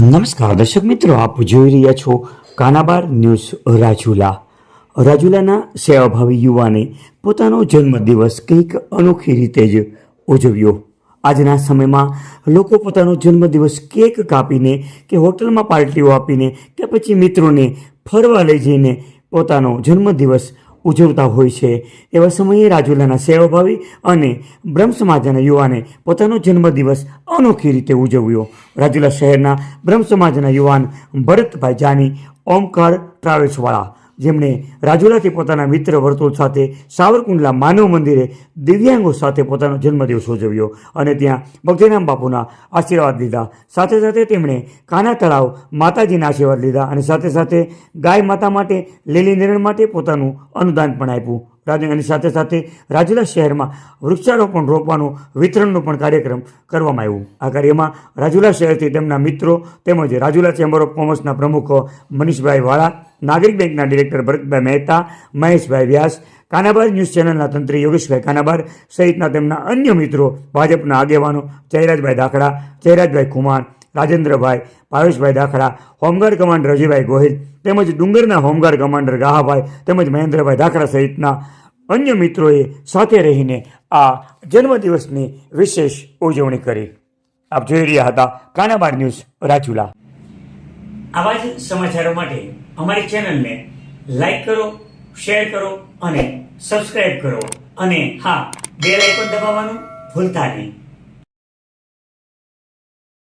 નમસ્કાર, દર્શક મિત્રો, આપ જોઈ રહ્યા છો કાનાબાર ન્યૂઝ રાજુલા. રાજુલાના સેવાભાવી યુવાને પોતાનો જન્મદિવસ કંઈક અનોખી રીતે જ ઉજવ્યો. આજના સમયમાં લોકો પોતાનો જન્મદિવસ કેક કાપીને કે હોટલમાં પાર્ટીઓ આપીને કે પછી મિત્રોને ફરવા લઈ જઈને પોતાનો જન્મદિવસ ઉજવતા હોય છે. એવા સમયે રાજુલાના સેવાભાવી અને બ્રહ્મ સમાજના યુવાને પોતાનો જન્મદિવસ અનોખી રીતે ઉજવ્યો. રાજુલા શહેરના બ્રહ્મ સમાજના યુવાન ભરતભાઈ જાની, ઓમકાર ટ્રાવેલ્સવાળા જેમણે રાજુલાથી પોતાના મિત્ર વર્તુળ સાથે સાવરકુંડલા માનવ મંદિરે દિવ્યાંગો સાથે પોતાનો જન્મદિવસ ઉજવ્યો અને ત્યાં ભક્તિરામ બાપુના આશીર્વાદ લીધા. સાથે સાથે તેમણે કાના તળાવ માતાજીના આશીર્વાદ લીધા અને સાથે સાથે ગાય માતા માટે, લીલી નિરણ માટે પોતાનું અનુદાન પણ આપ્યું. રાજની સાથે સાથે રાજુલા શહેરમાં વૃક્ષારોપણ રોપવાનું વિતરણનો પણ કાર્યક્રમ કરવામાં આવ્યું. આ કાર્યમાં રાજુલા શહેરથી તેમના મિત્રો તેમજ રાજુલા ચેમ્બર ઓફ કોમર્સના પ્રમુખ મનીષભાઈ વાળા નાગરિક બેંકના ડિરેક્ટર ભરતભાઈ મહેતા, મહેશભાઈ વ્યાસ, કાનાબાર ન્યૂઝ ચેનલના તંત્રી યોગેશભાઈ કાનાબાર સહિતના તેમના અન્ય મિત્રો, ભાજપના આગેવાનો Jayrajbhai Dakhda Jayrajbhai Kumar Rajendrabhai Bhaveshbhai Dakhda home guard commander Ajaybhai Gohil તેમજ ડુંગરના હોમગાર્ડ કમાન્ડર ગાહાભાઈ તેમજ મહેન્દ્રભાઈ દાખડા સહિતના અન્ય મિત્રોએ સાથે રહીને આ જન્મદિવસની વિશેષ ઉજવણી કરી. આપ જોઈ રહ્યા હતા કાનાબાર ન્યૂઝ રાજુલા. આવા જ સમાચારો માટે અમારી ચેનલને લાઈક કરો, શેર કરો અને સબસ્ક્રાઇબ કરો. અને હા, બેલ આઇકોન દબાવવાનું ભૂલતા નહીં.